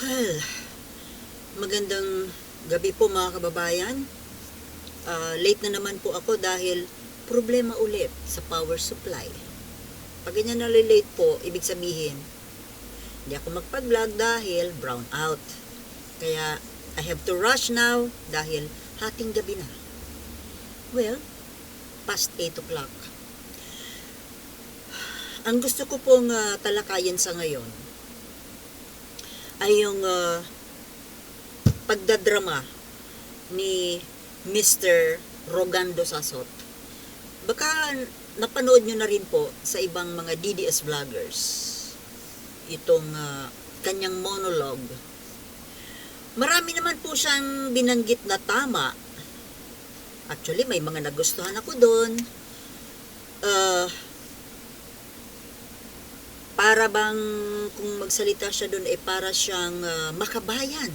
Well, magandang gabi po mga kababayan. Ah, late na naman po ako dahil problema ulit sa power supply. Pag ganyan na late po, ibig sabihin, hindi ako magpag-vlog dahil brown out. Kaya, I have to rush now dahil hating gabi na. Well, past 8 o'clock. Ang gusto ko pong ah, talakayin sa ngayon ay yung ah, pagdadrama ni Mr. Rogando Sasot. Baka napanood nyo na rin po sa ibang mga DDS vloggers itong ah, kanyang monologue. Marami naman po siyang binanggit na tama. Actually, may mga nagustuhan ako doon. Ah, para bang kung magsalita siya doon eh para siyang ah, makabayan.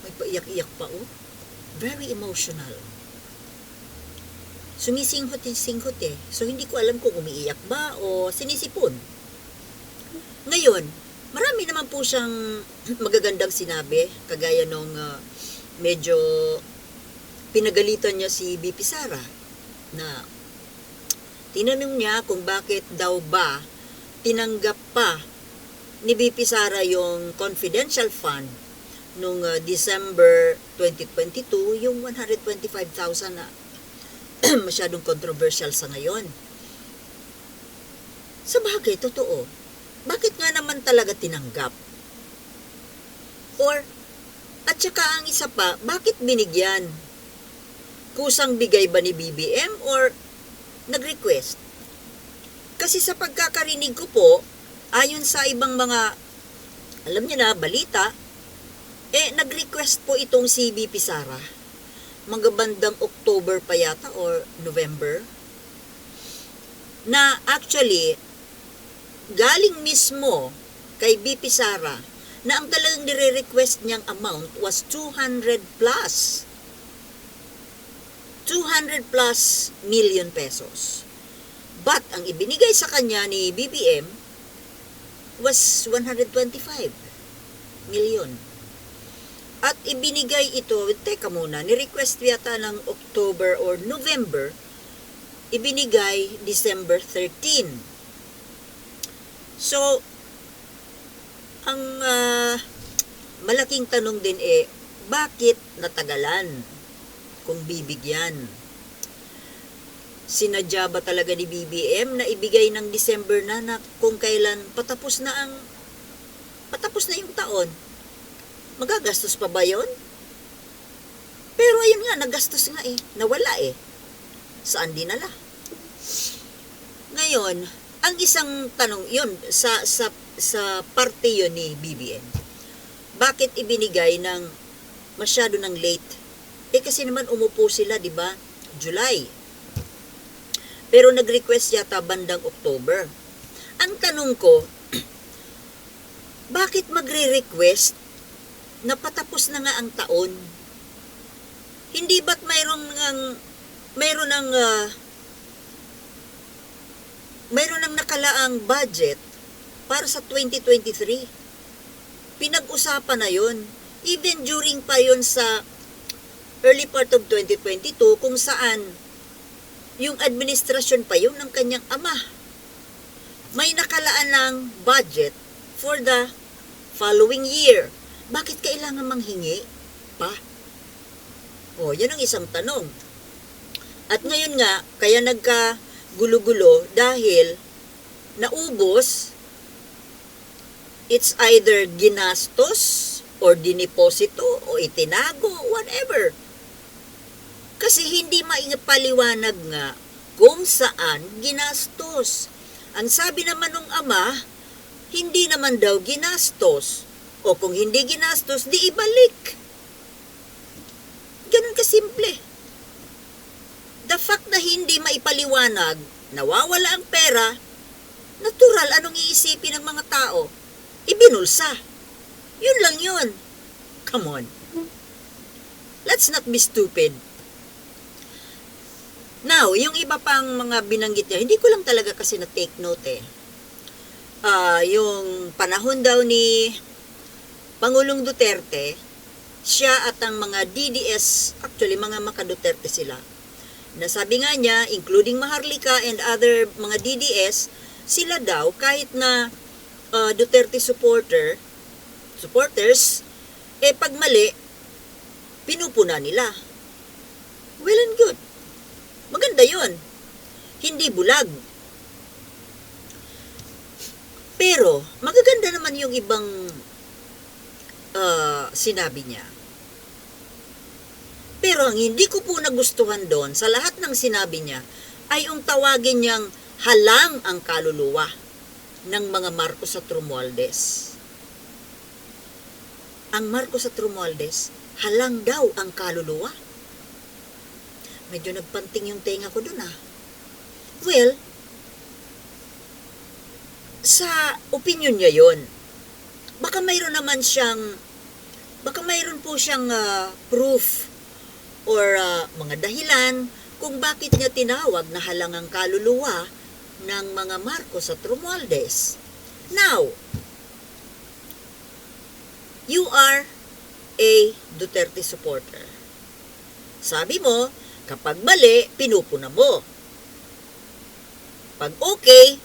May paiyak-iyak pa oh. Very emotional. Sumisinghot yung singhot eh. So hindi ko alam kung umiiyak ba o sinisipon. Ngayon, marami naman po siyang magagandang sinabi, kagaya nung ah, medyo pinagalitan niya si BP Sara na tinanong niya kung bakit daw ba tinanggap pa ni BP Sara yung confidential fund nung uh, December 2022, yung 125,000 na masyadong controversial sa ngayon. Sa bagay, totoo. Bakit nga naman talaga tinanggap? Or, at saka ang isa pa, bakit binigyan? Kusang bigay ba ni BBM or nag-request? Kasi sa pagkakarinig ko po, ayon sa ibang mga, alam niyo na, balita, eh, nag-request po itong si BP Sara. Mga bandang October pa yata or November. Na actually, galing mismo kay BP Sara na ang talagang nire-request niyang amount was 200 plus. 200 plus million pesos. But ang ibinigay sa kanya ni BBM was 125 million. At ibinigay ito, teka muna, ni-request yata ng October or November, ibinigay December 13. So, ang ah, malaking tanong din eh, bakit natagalan kung bibigyan? Sinadya ba talaga ni BBM na ibigay ng December na na kung kailan patapos na ang patapos na yung taon? Magagastos pa ba yon? Pero ayun nga, nagastos nga eh. Nawala eh. Saan dinala? Ngayon, ang isang tanong yun, sa, sa, sa parte yun ni BBM, bakit ibinigay ng masyado ng late? Eh kasi naman umupo sila, di ba? July. Pero nag-request yata bandang October. Ang tanong ko, bakit magre-request na patapos na nga ang taon. Hindi ba't mayroon ng mayroon ng ah, mayroon ng nakalaang budget para sa 2023. Pinag-usapan na yon. Even during pa yon sa early part of 2022 kung saan yung administrasyon pa yun ng kanyang ama. May nakalaan ng budget for the following year. Bakit kailangan manghingi pa? O, yan ang isang tanong. At ngayon nga, kaya nagka gulo-gulo dahil naubos, it's either ginastos or diniposito o itinago, whatever. Kasi hindi maipaliwanag nga kung saan ginastos. Ang sabi naman ng ama, hindi naman daw ginastos. O kung hindi ginastos, di ibalik. Ganun kasimple. The fact na hindi maipaliwanag, nawawala ang pera, natural anong iisipin ng mga tao? Ibinulsa. Yun lang yun. Come on. Let's not be stupid. Now, yung iba pang mga binanggit niya, hindi ko lang talaga kasi na-take note eh. ah, yung panahon daw ni Pangulong Duterte, siya at ang mga DDS, actually mga maka Duterte sila, na sabi nga niya, including Maharlika and other mga DDS, sila daw, kahit na ah, Duterte supporter, supporters, eh pag mali, pinupuna nila. Well and good. Maganda yon. Hindi bulag. Pero, magaganda naman yung ibang ah, sinabi niya. Pero ang hindi ko po nagustuhan doon sa lahat ng sinabi niya ay yung tawagin niyang halang ang kaluluwa ng mga Marcos at Romualdez. Ang Marcos at Romualdez, halang daw ang kaluluwa. Medyo nagpanting yung tenga ko doon ah. Well, sa opinion niya yon baka mayroon naman siyang baka mayroon po siyang ah, proof or ah, mga dahilan kung bakit niya tinawag na halangang kaluluwa ng mga Marcos at Romualdez. Now, you are a Duterte supporter. Sabi mo, kapag mali, pinupuna mo. Pag okay,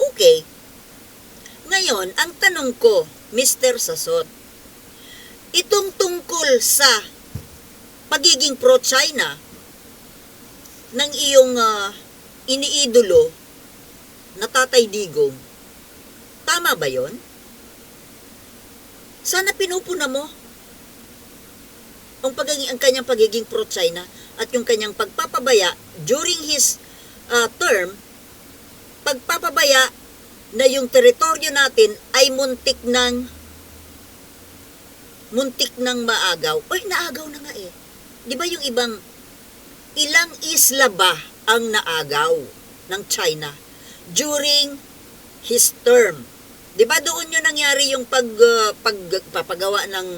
okay. Ngayon, ang tanong ko, Mr. Sasot, itong tungkol sa pagiging pro-China ng iyong ah, iniidolo na Tatay Digong, tama ba yon? Sana pinupuna mo ang, pagiging, ang kanyang pagiging pro-China at yung kanyang pagpapabaya during his ah, term, pagpapabaya na yung teritoryo natin ay muntik ng muntik ng maagaw. Oy, naagaw na nga eh. Di ba yung ibang ilang isla ba ang naagaw ng China during his term? Di ba doon yun nangyari yung pag, uh, pagpapagawa ng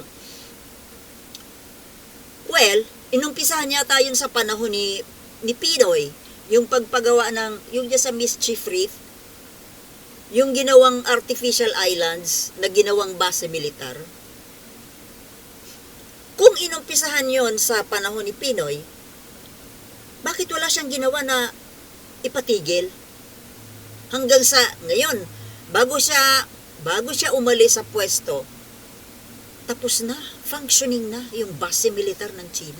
well, inumpisahan niya tayo sa panahon ni ni Pinoy, yung pagpagawa ng yung sa Mischief Reef, yung ginawang artificial islands na ginawang base militar. Kung inumpisahan yon sa panahon ni Pinoy, bakit wala siyang ginawa na ipatigil? Hanggang sa ngayon, bago siya bago siya umalis sa pwesto, tapos na, functioning na yung base militar ng China.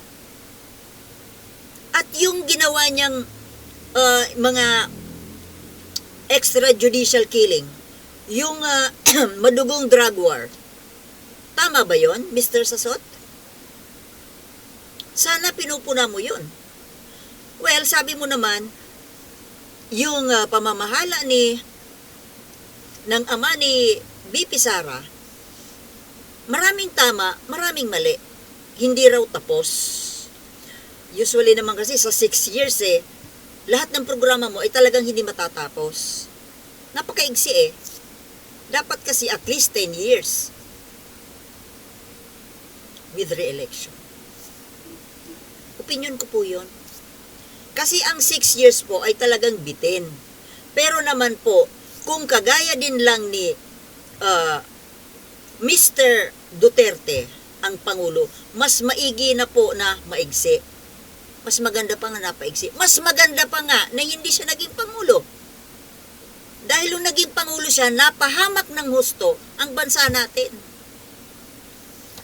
At yung ginawa niyang uh, mga extrajudicial killing, yung uh, madugong drug war, tama ba yon, Mr. Sasot? Sana pinupuna mo yun. Well, sabi mo naman, yung uh, pamamahala ni ng ama ni BP Sara, maraming tama, maraming mali. Hindi raw tapos. Usually naman kasi sa 6 years eh, lahat ng programa mo ay talagang hindi matatapos. Napakaigsi eh. Dapat kasi at least 10 years with re-election. Opinion ko po yun. Kasi ang 6 years po ay talagang bitin. Pero naman po, kung kagaya din lang ni uh, Mr. Duterte, ang Pangulo, mas maigi na po na maigsi. Mas maganda pa nga napaigsi. Mas maganda pa nga na hindi siya naging Pangulo. Dahil nung naging Pangulo siya, napahamak ng husto ang bansa natin.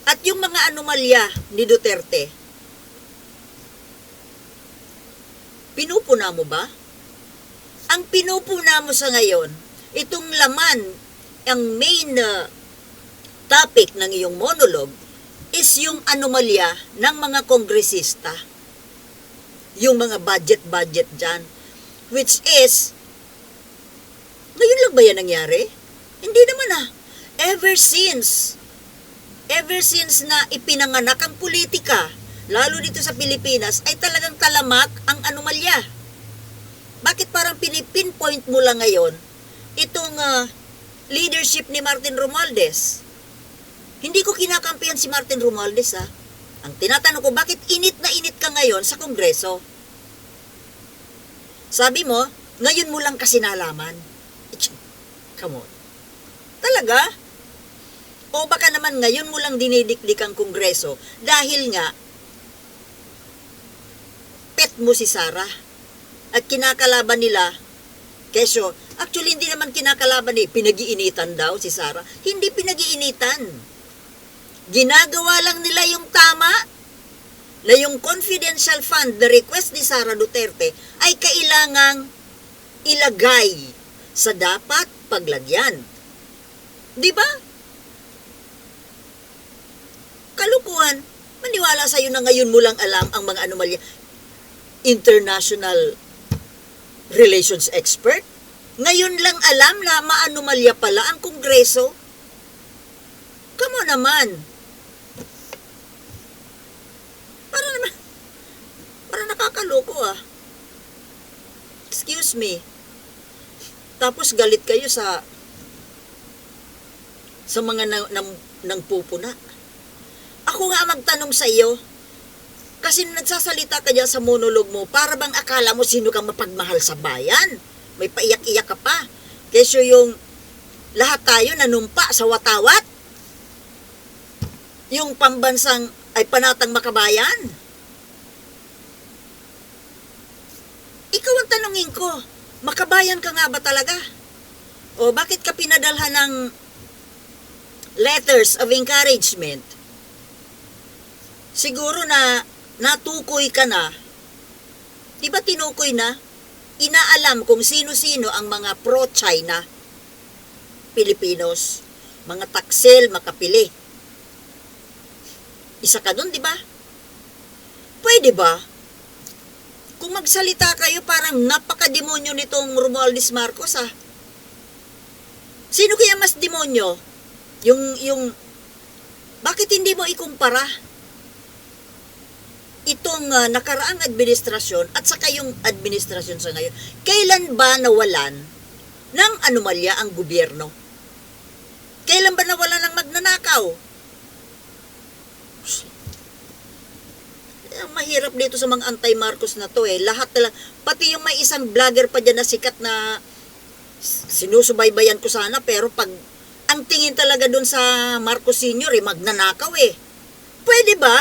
At yung mga anomalya ni Duterte, pinupuna mo ba? Ang pinupuna mo sa ngayon, itong laman, ang main uh, topic ng iyong monologue, is yung anomalya ng mga kongresista. Yung mga budget-budget dyan. Which is, ngayon lang ba yan nangyari? Hindi naman ah. Ever since, ever since na ipinanganak ang politika, lalo dito sa Pilipinas, ay talagang talamak ang anomalya. Bakit parang pinipinpoint mo lang ngayon itong uh, leadership ni Martin Romualdez? Hindi ko kinakampihan si Martin Romualdez ha. Ang tinatanong ko, bakit init na init ka ngayon sa Kongreso? Sabi mo, ngayon mo lang kasi nalaman. Come on. Talaga? O baka naman ngayon mo lang dinidikdik ang kongreso dahil nga pet mo si Sarah at kinakalaban nila Kesyo, actually hindi naman kinakalaban eh, pinag-iinitan daw si Sarah. Hindi pinag-iinitan. Ginagawa lang nila yung tama na yung confidential fund, the request ni Sara Duterte, ay kailangang ilagay sa dapat paglagyan. Di ba? Kalukuhan. Maniwala sa'yo na ngayon mo lang alam ang mga anomalya. International relations expert? Ngayon lang alam na maanomalya pala ang kongreso? Kamo naman. Para naman, para nakakaloko ah. Excuse me. Tapos galit kayo sa sa mga nang, nang, nang pupuna. Ako nga magtanong sa iyo, kasi nagsasalita ka dyan sa monolog mo, para bang akala mo sino kang mapagmahal sa bayan? May paiyak-iyak ka pa. Kesyo yung lahat tayo nanumpa sa watawat. Yung pambansang ay panatang makabayan. Ikaw ang tanungin ko, makabayan ka nga ba talaga? O bakit ka pinadalhan ng letters of encouragement? Siguro na natukoy ka na, di ba tinukoy na? Inaalam kung sino-sino ang mga pro-China Pilipinos, mga taksel, makapili. Isa ka dun, di ba? Pwede ba? Kung magsalita kayo, parang napaka-demonyo nitong Romualdez Marcos, ah. Sino kaya mas demonyo? Yung, yung, bakit hindi mo ikumpara? itong uh, nakaraang administrasyon at saka yung administrasyon sa ngayon, kailan ba nawalan ng anomalya ang gobyerno? Kailan ba nawalan ng magnanakaw? Eh, mahirap dito sa mga anti-Marcos na to eh. Lahat na pati yung may isang vlogger pa dyan na sikat na sinusubaybayan ko sana pero pag ang tingin talaga dun sa Marcos Sr. eh, magnanakaw eh. Pwede ba?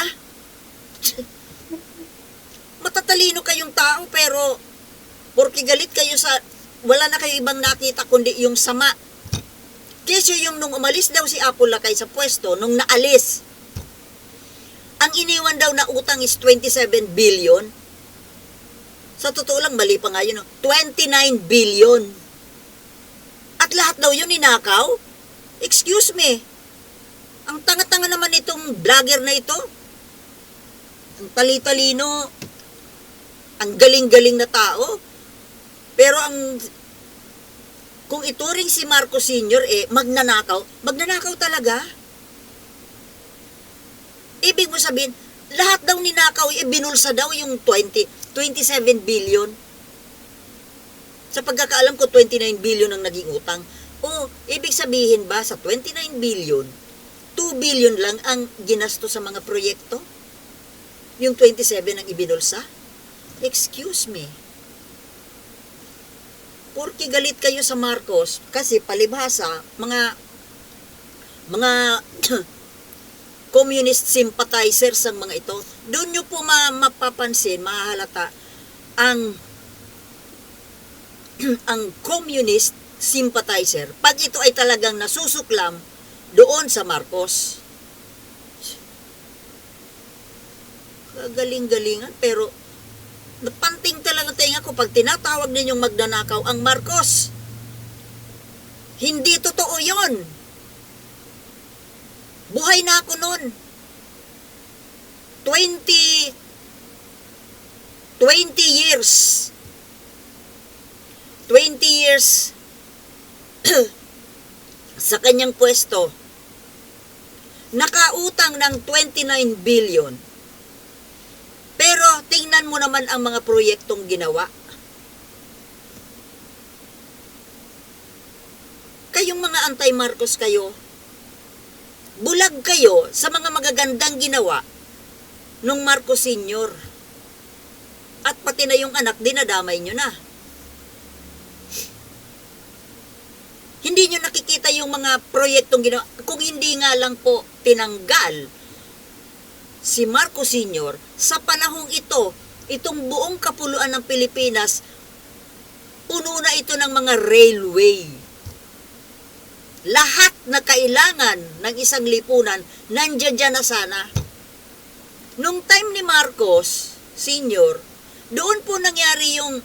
matatalino kayong tao pero porque galit kayo sa wala na kayo ibang nakita kundi yung sama. Kesyo yung nung umalis daw si Apolacay sa pwesto, nung naalis, ang iniwan daw na utang is 27 billion. Sa totoo lang, mali pa nga yun. no? 29 billion. At lahat daw yun ninakaw? Excuse me. Ang tanga-tanga naman itong vlogger na ito. Ang tali-talino, ang galing-galing na tao. Pero ang kung ituring si Marcos Sr. eh magnanakaw, magnanakaw talaga. Ibig mo sabihin, lahat daw ninakaw, binulsa daw yung 20, 27 billion. Sa pagkakaalam ko, 29 billion ang naging utang. O, ibig sabihin ba, sa 29 billion, 2 billion lang ang ginasto sa mga proyekto? Yung 27 ang ibinulsa? Excuse me. Porque galit kayo sa Marcos kasi palibhasa mga mga communist sympathizers ang mga ito. Doon nyo po ma mapapansin, mahalata ang ang communist sympathizer pag ito ay talagang nasusuklam doon sa Marcos. Galing-galingan pero napanting talaga tenga ko pag tinatawag ninyong magnanakaw ang Marcos. Hindi totoo yon. Buhay na ako noon. 20 20 years 20 years sa kanyang pwesto nakautang ng 29 billion pero tingnan mo naman ang mga proyektong ginawa. Kayong mga anti-Marcos kayo, bulag kayo sa mga magagandang ginawa nung Marcos Senior. At pati na yung anak, dinadamay nyo na. Hindi nyo nakikita yung mga proyektong ginawa. Kung hindi nga lang po tinanggal si Marcos Sr. sa panahong ito, itong buong kapuluan ng Pilipinas, puno na ito ng mga railway. Lahat na kailangan ng isang lipunan, nandiyan dyan na sana. Nung time ni Marcos Sr., doon po nangyari yung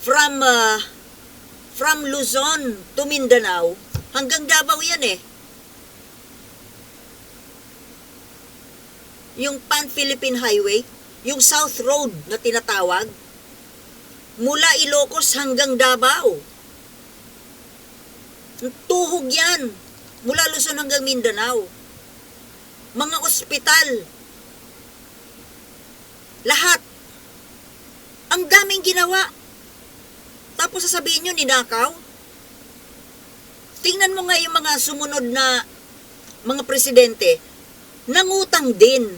from uh, from Luzon to Mindanao hanggang Davao yan eh. Yung Pan-Philippine Highway, yung South Road na tinatawag, mula Ilocos hanggang Davao. Tuhog yan. Mula Luzon hanggang Mindanao. Mga ospital. Lahat. Ang daming ginawa. Tapos sasabihin nyo, ninakaw? Tingnan mo nga yung mga sumunod na mga presidente, nangutang din.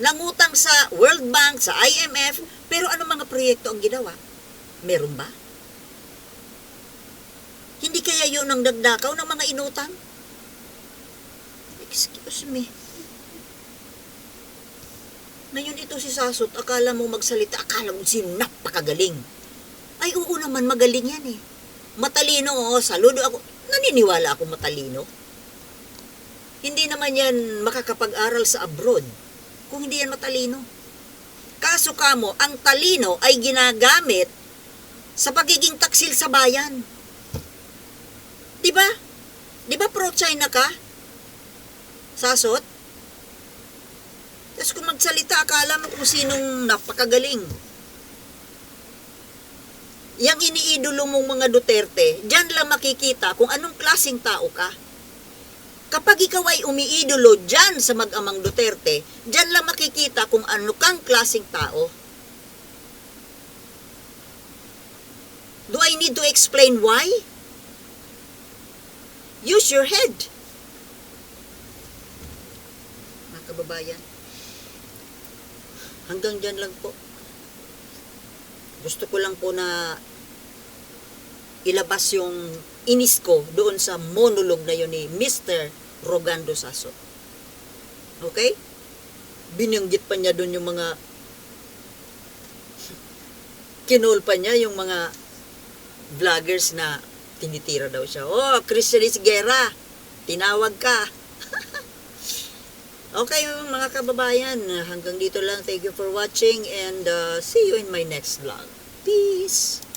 Nangutang sa World Bank, sa IMF, pero ano mga proyekto ang ginawa? Meron ba? Hindi kaya yun ang nagdakaw ng mga inutang? Excuse me. Ngayon ito si Sasot, akala mo magsalita, akala mo si napakagaling. Ay, oo naman, magaling yan eh. Matalino, oo, saludo ako. Naniniwala ako matalino. Hindi naman yan makakapag-aral sa abroad kung hindi yan matalino. Kaso kamo, ang talino ay ginagamit sa pagiging taksil sa bayan. Di ba? Di ba pro-China ka? Sasot? Tapos kung magsalita, akala mo kung sinong napakagaling. Yang iniidolo mong mga Duterte, dyan lang makikita kung anong klasing tao ka. Kapag ikaw ay umiidolo dyan sa mag-amang Duterte, dyan lang makikita kung ano kang klasing tao. Do I need to explain why? Use your head. Mga kababayan, hanggang dyan lang po. Gusto ko lang po na ilabas yung inis ko doon sa monologue na yun ni Mr. Rogando Saso. Okay? Binanggit pa niya doon yung mga kinol pa niya yung mga vloggers na tinitira daw siya. Oh, Christianis Guerra, tinawag ka. okay, mga kababayan, hanggang dito lang. Thank you for watching and uh, see you in my next vlog. Peace!